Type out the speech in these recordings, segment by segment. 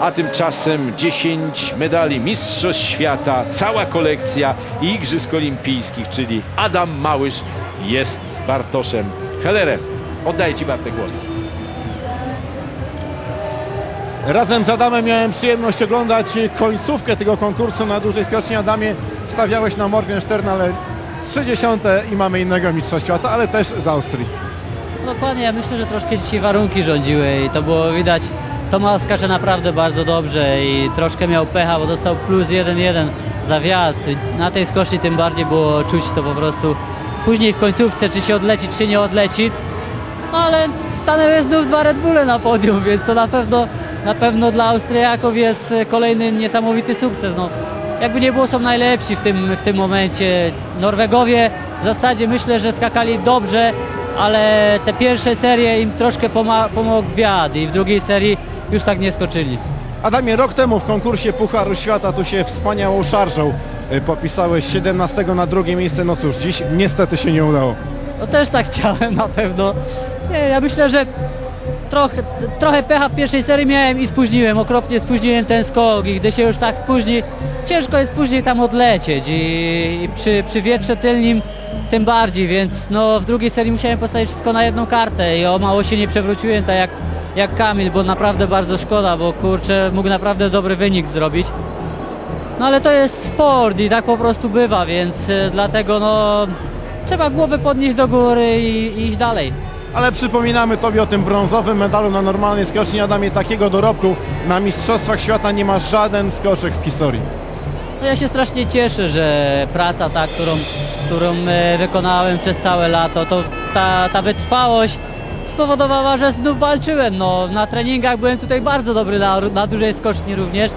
a tymczasem 10 medali Mistrzostw Świata, cała kolekcja i Igrzysk Olimpijskich, czyli Adam Małysz jest z Bartoszem Hellerem. Oddaję Ci Bartek głos. Razem z Adamem miałem przyjemność oglądać końcówkę tego konkursu na dużej skoczni. Adamie stawiałeś na Morgenstern, ale 30 i mamy innego mistrza świata, ale też z Austrii. Dokładnie, ja myślę, że troszkę dzisiaj warunki rządziły i to było widać. Tomasz skacze naprawdę bardzo dobrze i troszkę miał pecha, bo dostał plus 1-1 za wiatr. Na tej skoczni tym bardziej było czuć to po prostu później w końcówce, czy się odleci, czy nie odleci. No ale stanęły znów dwa Red Bulle na podium, więc to na pewno, na pewno dla Austriaków jest kolejny niesamowity sukces. No, jakby nie było, są najlepsi w tym, w tym momencie. Norwegowie w zasadzie myślę, że skakali dobrze, ale te pierwsze serie im troszkę pomógł wiatr i w drugiej serii już tak nie skoczyli. Adamie, rok temu w konkursie Pucharu Świata tu się wspaniałą szarżą y, popisałeś 17 na drugie miejsce. No cóż, dziś niestety się nie udało. No też tak chciałem na pewno. Nie, ja myślę, że trochę, trochę pecha w pierwszej serii miałem i spóźniłem, okropnie spóźniłem ten skok i gdy się już tak spóźni, ciężko jest później tam odlecieć i, i przy, przy wietrze tylnym tym bardziej, więc no w drugiej serii musiałem postawić wszystko na jedną kartę i o mało się nie przewróciłem tak jak, jak Kamil, bo naprawdę bardzo szkoda, bo kurczę mógł naprawdę dobry wynik zrobić. No ale to jest sport i tak po prostu bywa, więc y, dlatego no trzeba głowę podnieść do góry i, i iść dalej. Ale przypominamy Tobie o tym brązowym medalu na normalnej skoczni. Adamie, takiego dorobku na Mistrzostwach Świata nie ma żaden skoczek w historii. No ja się strasznie cieszę, że praca ta, którą, którą e, wykonałem przez całe lato, to ta, ta wytrwałość spowodowała, że znów walczyłem. No, na treningach byłem tutaj bardzo dobry na, na dużej skoczni również.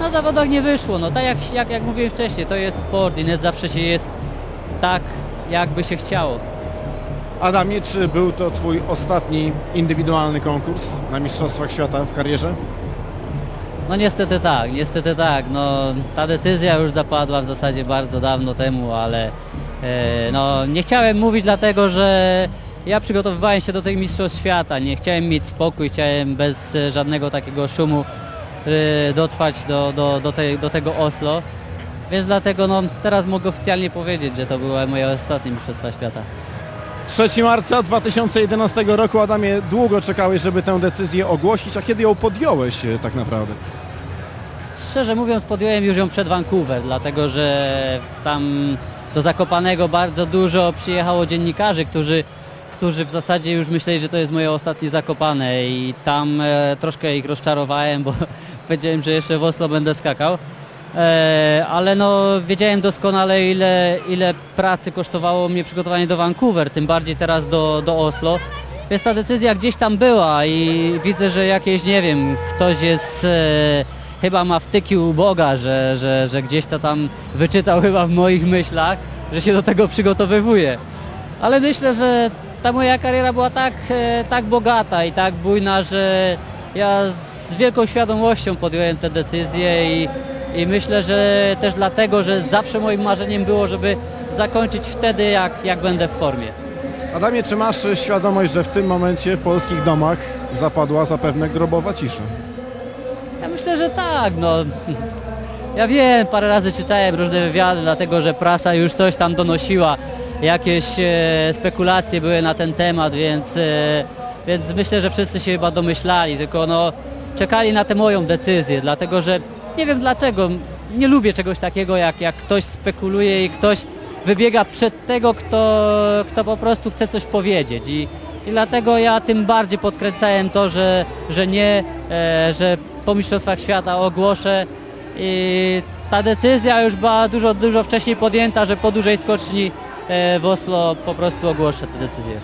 Na zawodach nie wyszło. No tak jak, jak, jak mówiłem wcześniej, to jest sport i nie zawsze się jest tak, jakby się chciało. Adamie, czy był to Twój ostatni indywidualny konkurs na Mistrzostwach Świata w karierze? No niestety tak, niestety tak. No, ta decyzja już zapadła w zasadzie bardzo dawno temu, ale e, no, nie chciałem mówić dlatego, że ja przygotowywałem się do tych mistrzostw świata. Nie chciałem mieć spokój, chciałem bez e, żadnego takiego szumu e, dotrwać do, do, do, tej, do tego Oslo. Więc dlatego no, teraz mogę oficjalnie powiedzieć, że to były moje ostatnie mistrzostwa świata. 3 marca 2011 roku, Adamie, długo czekałeś, żeby tę decyzję ogłosić, a kiedy ją podjąłeś e, tak naprawdę? Szczerze mówiąc podjąłem już ją przed Vancouver, dlatego że tam do Zakopanego bardzo dużo przyjechało dziennikarzy, którzy, którzy w zasadzie już myśleli, że to jest moje ostatnie Zakopane i tam e, troszkę ich rozczarowałem, bo powiedziałem, że jeszcze w Oslo będę skakał. E, ale no wiedziałem doskonale ile, ile pracy kosztowało mnie przygotowanie do Vancouver, tym bardziej teraz do, do Oslo. Więc ta decyzja gdzieś tam była i widzę, że jakieś, nie wiem, ktoś jest, e, chyba ma wtyki u Boga, że, że, że gdzieś to tam wyczytał chyba w moich myślach, że się do tego przygotowywuje. Ale myślę, że ta moja kariera była tak, e, tak bogata i tak bujna, że ja z wielką świadomością podjąłem tę decyzję i, i myślę, że też dlatego, że zawsze moim marzeniem było, żeby zakończyć wtedy, jak, jak będę w formie. Adamie, czy masz świadomość, że w tym momencie w polskich domach zapadła zapewne grobowa cisza? Ja myślę, że tak, no. Ja wiem, parę razy czytałem różne wywiady, dlatego że prasa już coś tam donosiła, jakieś e, spekulacje były na ten temat, więc, e, więc myślę, że wszyscy się chyba domyślali, tylko no czekali na tę moją decyzję, dlatego że nie wiem dlaczego, nie lubię czegoś takiego, jak, jak ktoś spekuluje i ktoś wybiega przed tego, kto, kto po prostu chce coś powiedzieć. I, i dlatego ja tym bardziej podkręcałem to, że, że nie, e, że po Mistrzostwach Świata ogłoszę i ta decyzja już była dużo, dużo wcześniej podjęta, że po dużej skoczni e, w Oslo po prostu ogłoszę tę decyzję.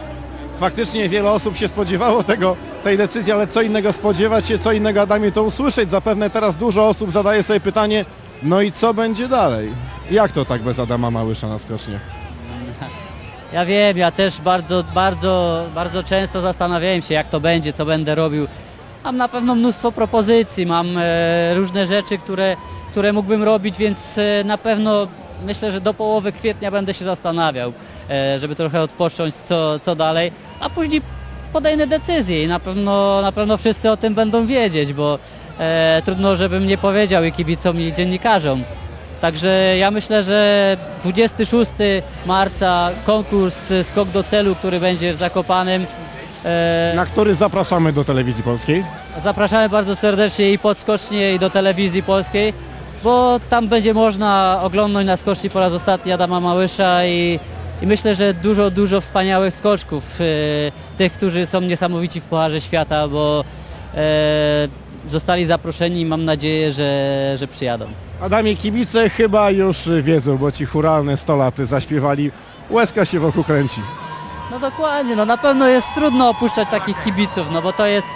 Faktycznie wiele osób się spodziewało tego, tej decyzji, ale co innego spodziewać się, co innego Adamie to usłyszeć. Zapewne teraz dużo osób zadaje sobie pytanie, no i co będzie dalej? Jak to tak bez Adama Małysza na skoczniach? Ja wiem, ja też bardzo, bardzo, bardzo często zastanawiałem się, jak to będzie, co będę robił. Mam na pewno mnóstwo propozycji, mam e, różne rzeczy, które, które mógłbym robić, więc e, na pewno myślę, że do połowy kwietnia będę się zastanawiał, e, żeby trochę odpocząć, co, co dalej, a później podejmę decyzję i na pewno, na pewno wszyscy o tym będą wiedzieć, bo e, trudno, żebym nie powiedział i kibicom i dziennikarzom. Także ja myślę, że 26 marca konkurs e, Skok do celu, który będzie w Zakopanem. E, Na który zapraszamy do telewizji polskiej. Zapraszamy bardzo serdecznie i pod skocznie i do telewizji polskiej, bo tam będzie można oglądać na skoczni po raz ostatni Adama Małysza i, i myślę, że dużo, dużo wspaniałych skoczków, e, tych, którzy są niesamowici w Pucharze Świata, bo e, zostali zaproszeni i mam nadzieję, że, że przyjadą. Adamie, kibice chyba już wiedzą, bo ci churalne 100 lat zaśpiewali. Łezka się wokół kręci. No dokładnie, no na pewno jest trudno opuszczać takich kibiców, no bo to jest,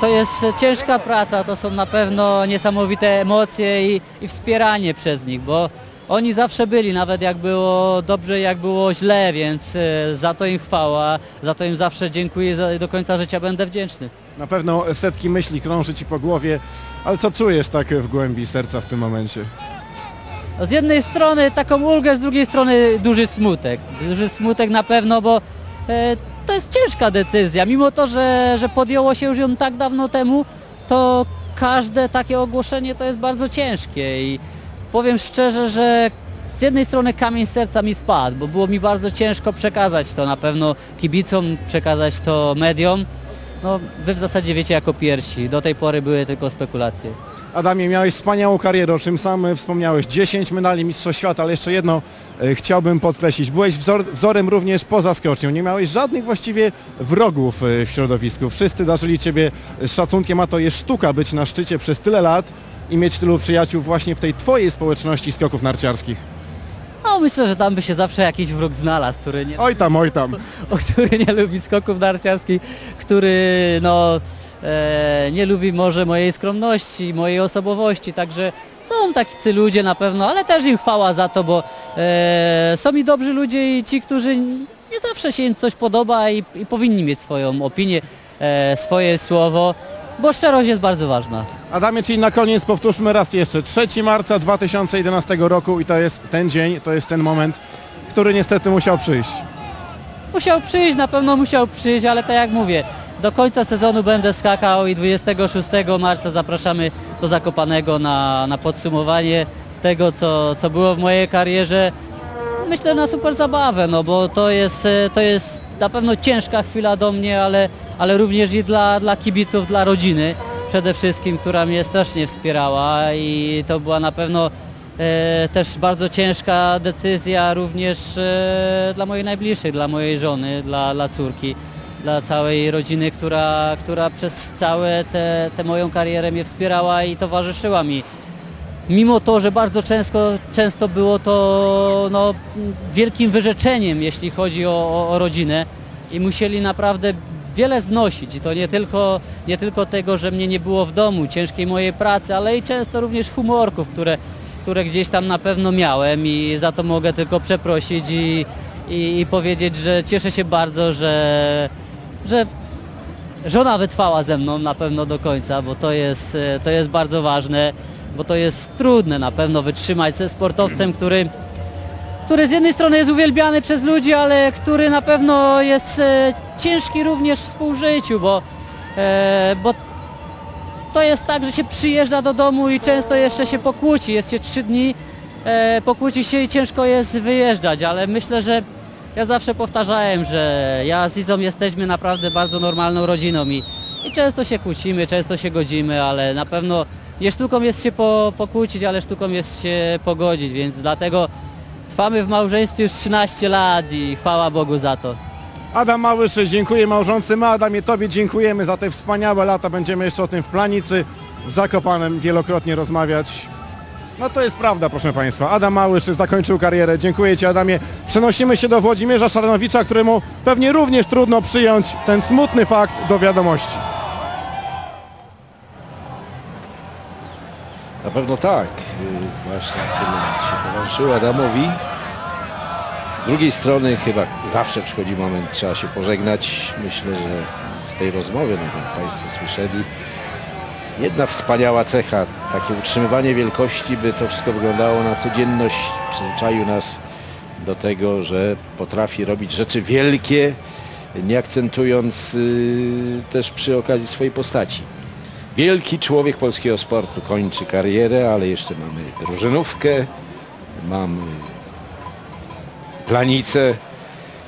to jest ciężka praca, to są na pewno niesamowite emocje i, i wspieranie przez nich, bo oni zawsze byli, nawet jak było dobrze, jak było źle, więc e, za to im chwała, za to im zawsze dziękuję, do końca życia będę wdzięczny. Na pewno setki myśli krąży ci po głowie, ale co czujesz tak w głębi serca w tym momencie? Z jednej strony taką ulgę, z drugiej strony duży smutek. Duży smutek na pewno, bo e, to jest ciężka decyzja. Mimo to, że, że podjęło się już ją tak dawno temu, to każde takie ogłoszenie to jest bardzo ciężkie i powiem szczerze, że z jednej strony kamień serca mi spadł, bo było mi bardzo ciężko przekazać to na pewno kibicom, przekazać to mediom. No, wy w zasadzie wiecie jako pierwsi, do tej pory były tylko spekulacje. Adamie, miałeś wspaniałą karierę, o czym sam e, wspomniałeś. 10 medali Mistrzostw Świata, ale jeszcze jedno e, chciałbym podkreślić. Byłeś wzor, wzorem również poza skocznią. Nie miałeś żadnych właściwie wrogów e, w środowisku. Wszyscy darzyli Ciebie szacunkiem, a to jest sztuka być na szczycie przez tyle lat i mieć tylu przyjaciół właśnie w tej Twojej społeczności skoków narciarskich. No myślę, że tam by się zawsze jakiś wróg znalazł, który nie, Oj tam, oj tam. który nie lubi skoków narciarskich, który no, e, nie lubi może mojej skromności, mojej osobowości, także są tacy ludzie na pewno, ale też im chwała za to, bo e, są i dobrzy ludzie i ci, którzy nie zawsze się im coś podoba i, i powinni mieć swoją opinię, e, swoje słowo, bo szczerość jest bardzo ważna. Adamie, czyli na koniec powtórzmy raz jeszcze. 3 marca 2011 roku i to jest ten dzień, to jest ten moment, który niestety musiał przyjść. Musiał przyjść, na pewno musiał przyjść, ale tak jak mówię, do końca sezonu będę skakał i 26 marca zapraszamy do Zakopanego na, na podsumowanie tego, co, co było w mojej karierze. Myślę na super zabawę, no bo to jest, e, to jest na pewno ciężka chwila do mnie, ale, ale również i dla, dla kibiców, dla rodziny przede wszystkim, która mnie strasznie wspierała i to była na pewno e, też bardzo ciężka decyzja również e, dla mojej najbliższej, dla mojej żony, dla, dla córki, dla całej rodziny, która, która przez całe tę moją karierę mnie wspierała i towarzyszyła mi. Mimo to, że bardzo często, często było to no, wielkim wyrzeczeniem, jeśli chodzi o, o, rodzinę i musieli naprawdę wiele znosić. I to nie tylko, nie tylko tego, że mnie nie było w domu, ciężkiej mojej pracy, ale i często również humorków, które, które gdzieś tam na pewno miałem i za to mogę tylko przeprosić i, i, i powiedzieć, że cieszę się bardzo, że, że żona wytrwała ze mną na pewno do końca, bo to jest, to jest bardzo ważne, bo to jest trudne na pewno wytrzymać ze sportowcem, który, który z jednej strony jest uwielbiany przez ludzi, ale który na pewno jest e, ciężki również w współżyciu, bo, e, bo to jest tak, że się przyjeżdża do domu i często jeszcze się pokłóci, jest się trzy dni, e, pokłóci się i ciężko jest wyjeżdżać, ale myślę, że ja zawsze powtarzałem, że ja z Izą jesteśmy naprawdę bardzo normalną rodziną i, i często się kłócimy, często się godzimy, ale na pewno nie sztuką jest się po, pokłócić, ale sztuką jest się pogodzić, więc dlatego trwamy w małżeństwie już 13 lat i chwała Bogu za to. Adam Małysz, dziękuję małżonce. My Adamie Tobie dziękujemy za te wspaniałe lata. Będziemy jeszcze o tym w Planicy, w Zakopanem wielokrotnie rozmawiać. No to jest prawda, proszę Państwa. Adam Małysz zakończył karierę. Dziękuję Ci Adamie. Przenosimy się do Włodzimierza Szarnowicza, któremu pewnie również trudno przyjąć ten smutny fakt do wiadomości. Pewno tak. Yy, Właśnie tyle się towarzyszyło Adamowi. Z drugiej strony chyba zawsze przychodzi moment, trzeba się pożegnać. Myślę, że z tej rozmowy, no Państwo słyszeli, jedna wspaniała cecha, takie utrzymywanie wielkości, by to wszystko wyglądało na codzienność, przyzwyczaił nas do tego, że potrafi robić rzeczy wielkie, nie akcentując yy, też przy okazji swojej postaci. Wielki człowiek polskiego sportu kończy karierę, ale jeszcze mamy drużynówkę, mamy planicę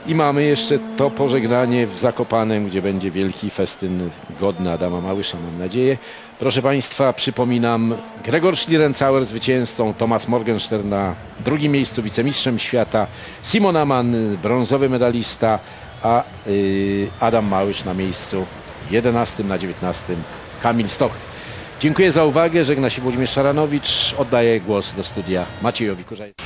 i mamy jeszcze to pożegnanie w Zakopanem, gdzie będzie wielki festyn godny Adama Małysza, mam nadzieję. Proszę Państwa, przypominam, Gregor Schlierencauer zwycięzcą, Thomas Morgenstern na drugim miejscu, wicemistrzem świata, Simon Aman, brązowy medalista, a y, Adam Małysz na miejscu 11 na 19 Kamil Stoch. Dziękuję za uwagę, żegna się Włodzimierz Szaranowicz, oddaję głos do studia Maciejowi Kurzaj.